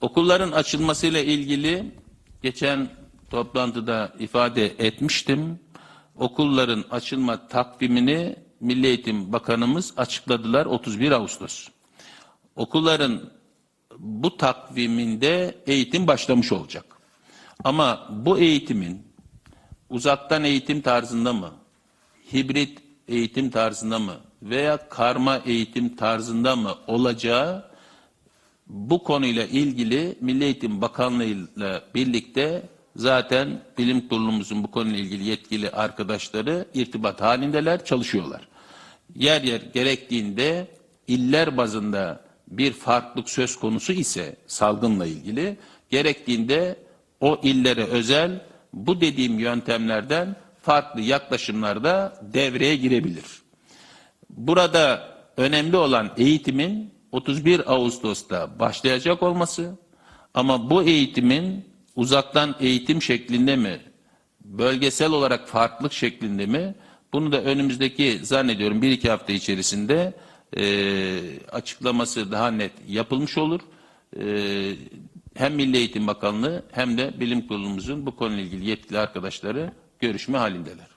Okulların açılmasıyla ilgili geçen toplantıda ifade etmiştim. Okulların açılma takvimini Milli Eğitim Bakanımız açıkladılar 31 Ağustos. Okulların bu takviminde eğitim başlamış olacak. Ama bu eğitimin uzaktan eğitim tarzında mı, hibrit eğitim tarzında mı veya karma eğitim tarzında mı olacağı bu konuyla ilgili Milli Eğitim Bakanlığı ile birlikte zaten bilim kurulumuzun bu konuyla ilgili yetkili arkadaşları irtibat halindeler, çalışıyorlar. Yer yer gerektiğinde iller bazında bir farklılık söz konusu ise salgınla ilgili gerektiğinde o illere özel bu dediğim yöntemlerden farklı yaklaşımlarda devreye girebilir. Burada önemli olan eğitimin 31 Ağustos'ta başlayacak olması ama bu eğitimin uzaktan eğitim şeklinde mi, bölgesel olarak farklılık şeklinde mi bunu da önümüzdeki zannediyorum bir iki hafta içerisinde e, açıklaması daha net yapılmış olur. E, hem Milli Eğitim Bakanlığı hem de Bilim Kurulumuzun bu konuyla ilgili yetkili arkadaşları görüşme halindeler.